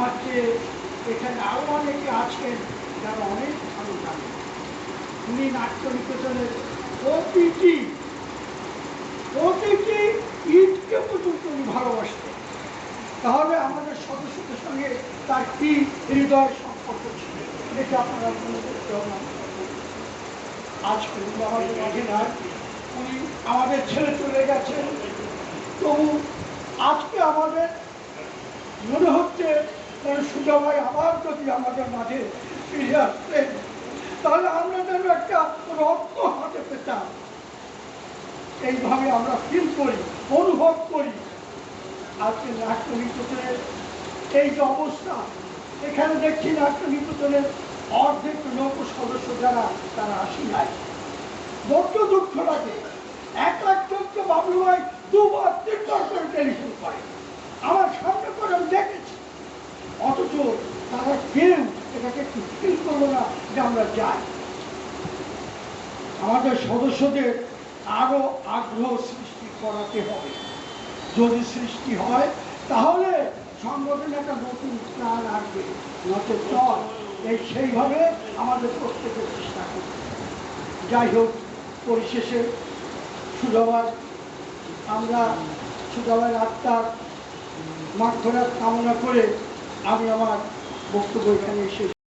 আমার চেয়ে এখানে আরও অনেকে আছেন যারা অনেক ভালো জানেন। উনি নাট্য নিকেতনের প্রতিটি প্রতিটি ঈদকে পর্যন্ত উনি ভালোবাসতেন। তাহলে আমাদের সদস্যদের সঙ্গে তার কি হৃদয় সম্পর্ক ছিল, এটা আপনারা মনে করতে হবে আজকে আমাদের মাঝে নাই। উনি আমাদের ছেলে চলে গেছেন। তবু আজকে আমাদের মনে যেন সুজা আবার যদি আমাদের মাঝে ফিরে আসতেন তাহলে আমরা যেন একটা রক্ত হাতে পেতাম। এইভাবে আমরা ফিল করি, অনুভব করি। আজকে নাট্য এই যে অবস্থা, এখানে দেখছি নিকেতনের অর্ধেক লোক সদস্য যারা, তারা আসি নাই বড্ড দুঃখ লাগে। এক লাখ চোদ্দ বাবলু ভাই দুবার তিনবার করে টেলিফোন করে আমার সামনে করে আমি দেখেছি অথচ তারা কেউ এটাকে ফিল করল না যে আমরা যাই। আমাদের সদস্যদের আরও আগ্রহ সৃষ্টি করাতে হবে। যদি সৃষ্টি হয়, তাহলে সংগঠনে একটা নতুন প্রাণ আসবে। নতুন চল, এই সেইভাবে আমাদের প্রত্যেকের চেষ্টা করতে যাই হোক, পরিশেষে সুজবার আমরা সুজবার আত্মার মাধ্যমে কামনা করে আমি আমার বক্তব্য এখানে শেষ